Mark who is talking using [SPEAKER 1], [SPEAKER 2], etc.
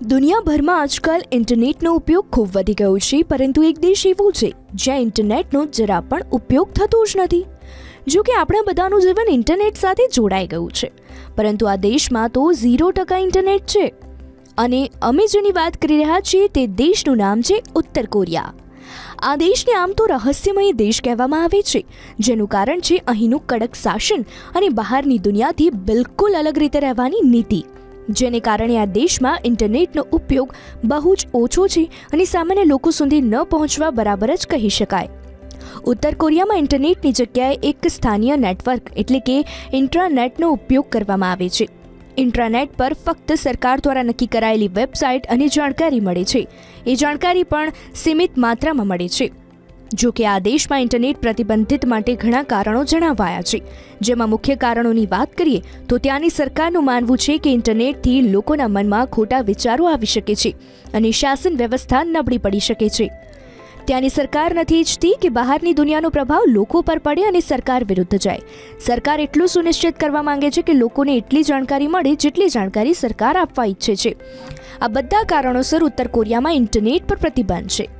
[SPEAKER 1] દુનિયાભરમાં આજકાલ ઇન્ટરનેટનો ઉપયોગ ખૂબ વધી ગયો છે, પરંતુ એક દેશ એવો છે, જ્યાં ઇન્ટરનેટનો જરા પણ ઉપયોગ થતો જ નથી. જો કે આપણા બધાનું જીવન ઇન્ટરનેટ સાથે જોડાઈ ગયું છે, પરંતુ આ દેશમાં તો ઝીરો ટકા ઇન્ટરનેટ છે. અને અમે જેની વાત કરી રહ્યા છીએ તે દેશનું નામ છે ઉત્તર કોરિયા. આ દેશને આમ તો રહસ્યમય દેશ કહેવામાં આવે છે, જેનું કારણ છે અહીંનું કડક શાસન અને બહારની દુનિયાથી બિલકુલ અલગ રીતે રહેવાની નીતિ. જેને કારણે આ દેશમાં ઇન્ટરનેટનો ઉપયોગ બહુ જ ઓછો છે અને સામાન્ય લોકો સુધી ન પહોંચવા બરાબર જ કહી શકાય. ઉત્તર કોરિયામાં ઇન્ટરનેટની જગ્યાએ એક સ્થાનીય નેટવર્ક એટલે કે ઇન્ટ્રાનેટનો ઉપયોગ કરવામાં આવે છે. ઇન્ટ્રાનેટ પર ફક્ત સરકાર દ્વારા નક્કી કરાયેલી વેબસાઇટ અને જાણકારી મળે છે. એ જાણકારી પણ સીમિત માત્રામાં મળે છે. જો કે આ દેશમાં ઇન્ટરનેટ પ્રતિબંધિત માટે ઘણા કારણો જણાવાયા છે. જેમાં મુખ્ય કારણોની વાત કરીએ, તો ત્યાંની સરકારનું માનવું છે કે ઇન્ટરનેટથી લોકોના મનમાં ખોટા વિચારો આવી શકે છે અને શાસન વ્યવસ્થા નબળી પડી શકે છે. ત્યાંની સરકાર નથી ઈચ્છતી કે બહારની દુનિયાનો પ્રભાવ લોકો પર પડે અને સરકાર વિરુદ્ધ જાય. સરકાર એટલું સુનિશ્ચિત કરવા માંગે છે કે લોકોને એટલી જાણકારી મળે જેટલી જાણકારી સરકાર આપવા ઈચ્છે છે. આ બધા કારણોસર ઉત્તર કોરિયામાં ઇન્ટરનેટ પર પ્રતિબંધ છે.